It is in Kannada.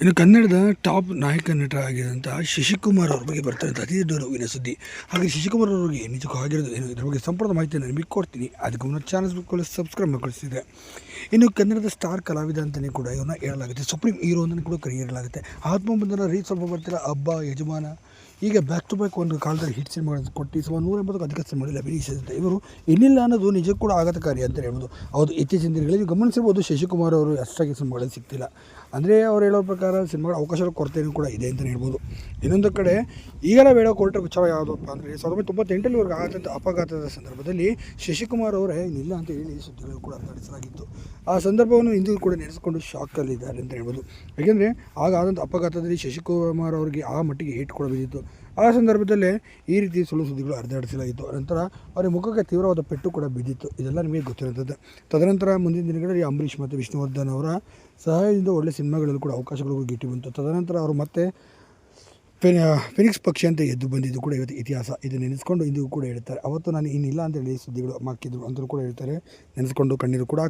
ಇನ್ನು ಕನ್ನಡದ ಟಾಪ್ ನಾಯಕ ನಟ ಆಗಿರುವಂತಹ ಶಶಿಕುಮಾರ್ ಅವ್ರ ಬಗ್ಗೆ ಬರ್ತಾ ಇದ್ದ ಅತಿ ದೊಡ್ಡ ನೋವಿನ ಸುದ್ದಿ. ಹಾಗೆ ಶಶಿಕುಮಾರ್ ಅವ್ರಿಗೆ ನಿಜಕ್ಕೂ ಆಗಿರೋದು ಏನು ಇದ್ರ ಬಗ್ಗೆ ಸಂಪೂರ್ಣ ಮಾಹಿತಿಯನ್ನು ನಿಮಗೆ ಕೊಡ್ತೀನಿ. ಅದಕ್ಕೆ ಮುನ್ನ ಚಾನಲ್ ಸಬ್ಸ್ಕ್ರೈಬ್ ಮಾಡಿಕೊಳಿಸಿದೆ ಇನ್ನು ಕನ್ನಡದ ಸ್ಟಾರ್ ಕಲಾವಿದ ಅಂತಲೇ ಕೂಡ ಇವನ್ನ ಹೇಳಲಾಗುತ್ತೆ. ಸುಪ್ರೀಂ ಹೀರೋ ಅಂತಲೂ ಕೂಡ ಕರೆಯಲಾಗುತ್ತೆ. ಆತ್ಮಬಂಧನ ರೀತಿ ಸ್ವಲ್ಪ ಬರ್ತೀರ? ಹಬ್ಬ ಯಜಮಾನ. ಈಗ ಬ್ಯಾಕ್ ಟು ಬ್ಯಾಕ್ ಒಂದು ಕಾಲದಲ್ಲಿ ಹಿಟ್ ಸಿನಿಮಾ ಕೊಟ್ಟು ಸುಮಾರು ನೂರ ಎಂಬತ್ತಕ್ಕೂ ಅಧಿಕ ಸಿನಿಮಾಗಳಲ್ಲಿ ಅಭಿನಯಿಸಿದ್ದಾರೆ ಇವರು ಇನ್ನಿಲ್ಲ ಅನ್ನೋದು ನಿಜಕ್ಕೂ ಕೂಡ ಆಘಾತಕಾರಿ ಅಂತ ಹೇಳ್ಬೋದು. ಹೌದು, ಇತ್ತೀಚಿನ ದಿನಗಳಲ್ಲಿ ನೀವು ಗಮನಿಸಿರ್ಬೋದು ಶಶಿಕುಮಾರ್ ಅವರು ಅಷ್ಟಾಗಿ ಸಿನಿಮಾಗಳಲ್ಲಿ ಸಿಗ್ತಿಲ್ಲ. ಅಂದರೆ ಅವ್ರು ಹೇಳೋ ಪ್ರಕಾರ ಸಿನಿಮಾಗಳ ಅವಕಾಶಗಳ ಕೊರತೆಯೂ ಕೂಡ ಇದೆ ಅಂತಲೇ ಹೇಳ್ಬೋದು. ಇನ್ನೊಂದು ಕಡೆ ಈಗೆಲ್ಲ ಹೇಳೋ ಕೊರಟೆ ವಿಚಾರ ಯಾವುದಪ್ಪ ಅಂದರೆ ಸಾವಿರದ ಒಂಬೈನೂರ ತೊಂಬತ್ತೆಂಟರಲ್ಲಿ ಇವ್ರಿಗೆ ಅಪಘಾತದ ಸಂದರ್ಭದಲ್ಲಿ ಶಶಿಕುಮಾರ್ ಅವರೇ ಇಲ್ಲ ಅಂತ ಹೇಳಿ ಸುದ್ದಿಗಳು ಕೂಡ ನಡೆಸಲಾಗಿತ್ತು. ಆ ಸಂದರ್ಭವನ್ನು ಇಂದು ಕೂಡ ನೆನೆಸಿಕೊಂಡು ಶಾಕಲ್ಲಿದ್ದಾರೆ ಅಂತ ಹೇಳ್ಬೋದು. ಯಾಕೆಂದರೆ, ಆಗ ಆದಂಥ ಅಪಘಾತದಲ್ಲಿ ಶಶಿಕುಮಾರ್ ಅವರಿಗೆ ಆ ಮಟ್ಟಿಗೆ ಏಟ್ ಕೂಡ ಆ ಸಂದರ್ಭದಲ್ಲಿ ಈ ರೀತಿ ಸುಳ್ಳು ಸುದ್ದಿಗಳು ಅರ್ಧಾಡಿಸಲಾಯಿತು ನಂತರ ಅವರ ಮುಖಕ್ಕೆ ತೀವ್ರವಾದ ಪೆಟ್ಟು ಕೂಡ ಬಿದ್ದಿತ್ತು. ಇದೆಲ್ಲ ನಿಮಗೆ ಗೊತ್ತಿರುತ್ತದೆ ತದನಂತರ ಮುಂದಿನ ದಿನಗಳಲ್ಲಿ ಅಂಬರೀಷ್ ಮತ್ತು ವಿಷ್ಣುವರ್ಧನ್ ಅವರ ಸಹಾಯದಿಂದ ಒಳ್ಳೆ ಸಿನಿಮಾಗಳಲ್ಲೂ ಕೂಡ ಅವಕಾಶಗಳು ಗಿಟ್ಟಿ ಬಂತು. ತದನಂತರ ಅವರು ಮತ್ತೆ ಫೆನಿ ಫಿನಿಕ್ಸ್ ಪಕ್ಷಿ ಅಂತ ಎದ್ದು ಬಂದಿದ್ದು ಕೂಡ ಇವತ್ತು ಇತಿಹಾಸ. ಇದು ನೆನೆಸ್ಕೊಂಡು ಇಂದಿಗೂ ಕೂಡ ಹೇಳ್ತಾರೆ. ಅವತ್ತು ನಾನು ಇನ್ನಿಲ್ಲ ಅಂತ ಹೇಳಿ ಸುದ್ದಿಗಳು ಮಾಕಿದ್ರು ಅಂತಲೂ ಕೂಡ ಹೇಳ್ತಾರೆ. ನೆನೆಸ್ಕೊಂಡು ಕಣ್ಣೀರು ಕೂಡ